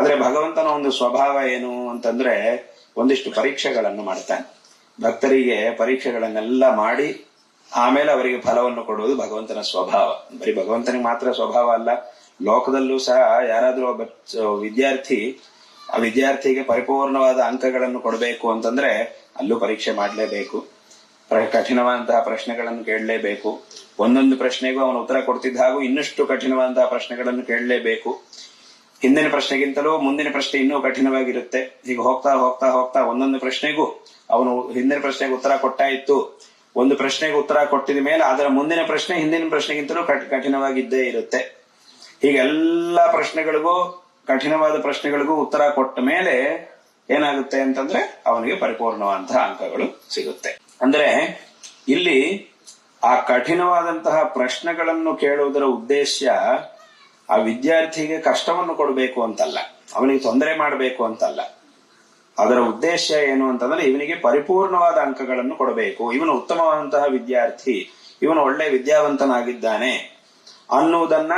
ಆದ್ರೆ ಭಗವಂತನ ಒಂದು ಸ್ವಭಾವ ಏನು ಅಂತಂದ್ರೆ ಒಂದಿಷ್ಟು ಪರೀಕ್ಷೆಗಳನ್ನು ಮಾಡ್ತಾನೆ. ಭಕ್ತರಿಗೆ ಪರೀಕ್ಷೆಗಳನ್ನೆಲ್ಲ ಮಾಡಿ ಆಮೇಲೆ ಅವರಿಗೆ ಫಲವನ್ನು ಕೊಡುವುದು ಭಗವಂತನ ಸ್ವಭಾವ. ಬರೀ ಭಗವಂತನಿಗೆ ಮಾತ್ರ ಸ್ವಭಾವ ಅಲ್ಲ, ಲೋಕದಲ್ಲೂ ಸಹ ಯಾರಾದ್ರೂ ಒಬ್ಬ ವಿದ್ಯಾರ್ಥಿ, ಆ ವಿದ್ಯಾರ್ಥಿಗೆ ಪರಿಪೂರ್ಣವಾದ ಅಂಕಗಳನ್ನು ಕೊಡಬೇಕು ಅಂತಂದ್ರೆ ಅಲ್ಲೂ ಪರೀಕ್ಷೆ ಮಾಡಲೇಬೇಕು. ಕಠಿಣವಾದಂತಹ ಪ್ರಶ್ನೆಗಳನ್ನು ಕೇಳಲೇಬೇಕು. ಒಂದೊಂದು ಪ್ರಶ್ನೆಗೂ ಅವನು ಉತ್ತರ ಕೊಡ್ತಿದ್ದ ಹಾಗೂ ಇನ್ನಷ್ಟು ಕಠಿಣವಾದಂತಹ ಪ್ರಶ್ನೆಗಳನ್ನು ಕೇಳಲೇಬೇಕು. ಹಿಂದಿನ ಪ್ರಶ್ನೆಗಿಂತಲೂ ಮುಂದಿನ ಪ್ರಶ್ನೆ ಇನ್ನೂ ಕಠಿಣವಾಗಿರುತ್ತೆ. ಈಗ ಹೋಗ್ತಾ ಹೋಗ್ತಾ ಹೋಗ್ತಾ ಒಂದೊಂದು ಪ್ರಶ್ನೆಗೂ ಅವನು ಹಿಂದಿನ ಪ್ರಶ್ನೆಗೆ ಉತ್ತರ ಕೊಟ್ಟಾಯಿತು ಒಂದು ಪ್ರಶ್ನೆಗೆ ಉತ್ತರ ಕೊಟ್ಟಿದ ಮೇಲೆ ಅದರ ಮುಂದಿನ ಪ್ರಶ್ನೆ ಹಿಂದಿನ ಪ್ರಶ್ನೆಗಿಂತಲೂ ಕಠ್- ಕಠಿಣವಾಗಿದ್ದೇ ಇರುತ್ತೆ. ಹೀಗೆಲ್ಲ ಪ್ರಶ್ನೆಗಳಿಗೂ ಕಠಿಣವಾದ ಪ್ರಶ್ನೆಗಳಿಗೂ ಉತ್ತರ ಕೊಟ್ಟ ಮೇಲೆ ಏನಾಗುತ್ತೆ ಅಂತಂದ್ರೆ ಅವನಿಗೆ ಪರಿಪೂರ್ಣವಾದಂತಹ ಅಂಕಗಳು ಸಿಗುತ್ತೆ. ಅಂದ್ರೆ ಇಲ್ಲಿ ಆ ಕಠಿಣವಾದಂತಹ ಪ್ರಶ್ನೆಗಳನ್ನು ಕೇಳುವುದರ ಉದ್ದೇಶ ಆ ವಿದ್ಯಾರ್ಥಿಗೆ ಕಷ್ಟವನ್ನು ಕೊಡಬೇಕು ಅಂತಲ್ಲ, ಅವನಿಗೆ ತೊಂದರೆ ಮಾಡಬೇಕು ಅಂತಲ್ಲ. ಅದರ ಉದ್ದೇಶ ಏನು ಅಂತಂದ್ರೆ ಇವನಿಗೆ ಪರಿಪೂರ್ಣವಾದ ಅಂಕಗಳನ್ನು ಕೊಡಬೇಕು. ಇವನು ಉತ್ತಮವಾದಂತಹ ವಿದ್ಯಾರ್ಥಿ, ಇವನು ಒಳ್ಳೆ ವಿದ್ಯಾವಂತನಾಗಿದ್ದಾನೆ ಅನ್ನುವುದನ್ನ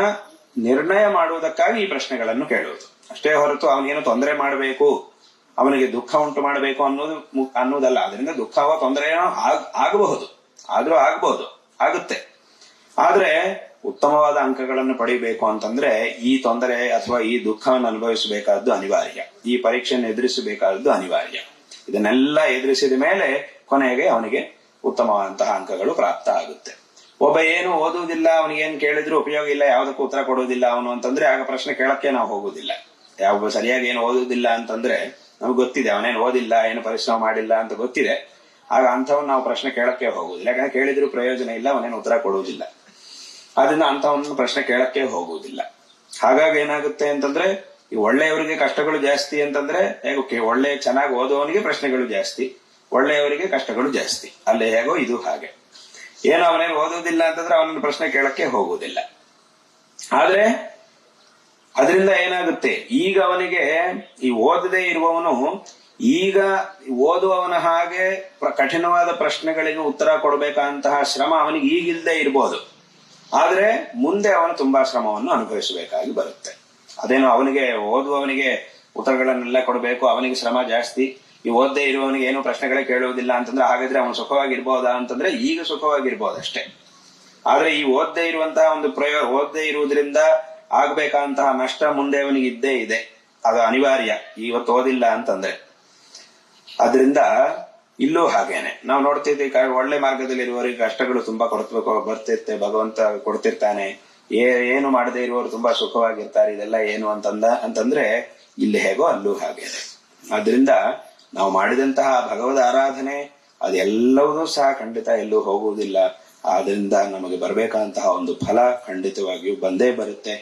ನಿರ್ಣಯ ಮಾಡುವುದಕ್ಕಾಗಿ ಈ ಪ್ರಶ್ನೆಗಳನ್ನು ಕೇಳುವುದು. ಅಷ್ಟೇ ಹೊರತು ಅವನೇನು ತೊಂದರೆ ಮಾಡಬೇಕು, ಅವನಿಗೆ ದುಃಖ ಉಂಟು ಮಾಡಬೇಕು ಅನ್ನೋದು ಅನ್ನೋದಲ್ಲ ಅದರಿಂದ ದುಃಖವ ತೊಂದರೆ ಆಗಬಹುದು. ಆದ್ರೂ ಆಗಬಹುದು ಆಗುತ್ತೆ. ಆದ್ರೆ ಉತ್ತಮವಾದ ಅಂಕಗಳನ್ನು ಪಡಿಬೇಕು ಅಂತಂದ್ರೆ ಈ ತೊಂದರೆ ಅಥವಾ ಈ ದುಃಖವನ್ನು ಅನುಭವಿಸಬೇಕಾದ್ದು ಅನಿವಾರ್ಯ. ಈ ಪರೀಕ್ಷೆಯನ್ನು ಎದುರಿಸಬೇಕಾದದ್ದು ಅನಿವಾರ್ಯ. ಇದನ್ನೆಲ್ಲ ಎದುರಿಸಿದ ಮೇಲೆ ಕೊನೆಗೆ ಅವನಿಗೆ ಉತ್ತಮವಾದಂತಹ ಅಂಕಗಳು ಪ್ರಾಪ್ತ ಆಗುತ್ತೆ. ಒಬ್ಬ ಏನು ಓದುವುದಿಲ್ಲ ಅವನಿಗೇನು ಕೇಳಿದ್ರು ಉಪಯೋಗ ಇಲ್ಲ, ಯಾವುದಕ್ಕೂ ಉತ್ತರ ಕೊಡುವುದಿಲ್ಲ ಅವನು ಅಂತಂದ್ರೆ ಆಗ ಪ್ರಶ್ನೆ ಕೇಳಕ್ಕೆ ನಾವು ಹೋಗುವುದಿಲ್ಲ. ಯಾವ ಸರಿಯಾಗಿ ಏನು ಓದುವುದಿಲ್ಲ ಅಂತಂದ್ರೆ ನಮ್ಗೆ ಗೊತ್ತಿದೆ, ಅವನೇನು ಓದಿಲ್ಲ, ಏನು ಪರಿಶ್ರಮ ಮಾಡಿಲ್ಲ ಅಂತ ಗೊತ್ತಿದೆ. ಆಗ ಅಂಥವನ್ನ ನಾವು ಪ್ರಶ್ನೆ ಕೇಳಕ್ಕೆ ಹೋಗುದಿಲ್ಲ ಯಾಕಂದ್ರೆ ಕೇಳಿದ್ರು ಪ್ರಯೋಜನ ಇಲ್ಲ, ಅವನೇನು ಉತ್ತರ ಕೊಡುವುದಿಲ್ಲ. ಅದರಿಂದ ಒಂದು ಪ್ರಶ್ನೆ ಕೇಳಕ್ಕೆ ಹೋಗುವುದಿಲ್ಲ. ಹಾಗಾಗಿ ಏನಾಗುತ್ತೆ ಅಂತಂದ್ರೆ, ಈ ಒಳ್ಳೆಯವರಿಗೆ ಕಷ್ಟಗಳು ಜಾಸ್ತಿ ಅಂತಂದ್ರೆ, ಹೇಗೋ ಒಳ್ಳೆ ಚೆನ್ನಾಗಿ ಓದುವವನಿಗೆ ಪ್ರಶ್ನೆಗಳು ಜಾಸ್ತಿ, ಒಳ್ಳೆಯವರಿಗೆ ಕಷ್ಟಗಳು ಜಾಸ್ತಿ. ಅಲ್ಲೇ ಹೇಗೋ ಇದು ಹಾಗೆ. ಏನು ಅವನೇನು ಓದುವುದಿಲ್ಲ ಅಂತಂದ್ರೆ ಅವನನ್ನು ಪ್ರಶ್ನೆ ಕೇಳಕ್ಕೆ ಹೋಗುವುದಿಲ್ಲ. ಆದ್ರೆ, ಅದರಿಂದ ಏನಾಗುತ್ತೆ, ಈಗ ಅವನಿಗೆ ಈ ಓದದೇ ಇರುವವನು, ಈಗ ಓದುವವನ ಹಾಗೆ ಕಠಿಣವಾದ ಪ್ರಶ್ನೆಗಳಿಗೆ ಉತ್ತರ ಕೊಡಬೇಕಂತಹ ಶ್ರಮ ಅವನಿಗೆ ಈಗಿಲ್ಲದೆ ಇರ್ಬೋದು. ಆದ್ರೆ ಮುಂದೆ ಅವನು ತುಂಬಾ ಶ್ರಮವನ್ನು ಅನುಭವಿಸಬೇಕಾಗಿ ಬರುತ್ತೆ. ಅದೇನು ಅವನಿಗೆ ಓದುವವನಿಗೆ ಉತ್ತರಗಳನ್ನೆಲ್ಲ ಕೊಡಬೇಕು, ಅವನಿಗೆ ಶ್ರಮ ಜಾಸ್ತಿ, ಈ ಓದ್ದೇ ಇರುವವನಿಗೆ ಏನು ಪ್ರಶ್ನೆಗಳೇ ಕೇಳುವುದಿಲ್ಲ ಅಂತಂದ್ರೆ ಹಾಗಾದ್ರೆ ಅವನು ಸುಖವಾಗಿರ್ಬೋದಾ ಅಂತಂದ್ರೆ ಈಗ ಸುಖವಾಗಿರ್ಬೋದಷ್ಟೇ. ಆದ್ರೆ ಈ ಓದ್ದೇ ಇರುವಂತಹ ಒಂದು ಪ್ರಯೋಗ ಓದ್ದೇ ಇರುವುದರಿಂದ ಆಗ್ಬೇಕಾದಂತಹ ನಷ್ಟ ಮುಂದೆ ಅವನಿಗೆ ಇದ್ದೇ ಇದೆ. ಅದು ಅನಿವಾರ್ಯ ಇವತ್ತು ಓದಿಲ್ಲ ಅಂತಂದ್ರೆ. ಅದರಿಂದ ಇಲ್ಲೂ ಹಾಗೇನೆ. ನಾವು ನೋಡ್ತಿದ್ವಿ ಒಳ್ಳೆ ಮಾರ್ಗದಲ್ಲಿ ಇರುವವರಿಗೆ ಕಷ್ಟಗಳು ತುಂಬಾ ಕೊಡ್ಬೇಕು ಬರ್ತಿರ್ತೆ ಭಗವಂತ ಕೊಡ್ತಿರ್ತಾನೆ. ಏನು ಮಾಡದೇ ಇರುವವರು ತುಂಬಾ ಸುಖವಾಗಿರ್ತಾರೆ, ಇದೆಲ್ಲ ಏನು ಅಂತಂದ, ಅಂತಂದ್ರೆ ಇಲ್ಲಿ ಹೇಗೋ ಅಲ್ಲೂ ಹಾಗೇನೆ. ಆದ್ರಿಂದ ನಾವು ಮಾಡಿದಂತಹ ಭಗವದ್ ಆರಾಧನೆ, ಅದೆಲ್ಲವನ್ನೂ ಸಹ ಖಂಡಿತ ಎಲ್ಲೂ ಹೋಗುವುದಿಲ್ಲ. ಆದ್ರಿಂದ ನಮಗೆ ಬರಬೇಕಾದಂತಹ ಒಂದು ಫಲ ಖಂಡಿತವಾಗಿಯೂ ಬಂದೇ ಬರುತ್ತೆ.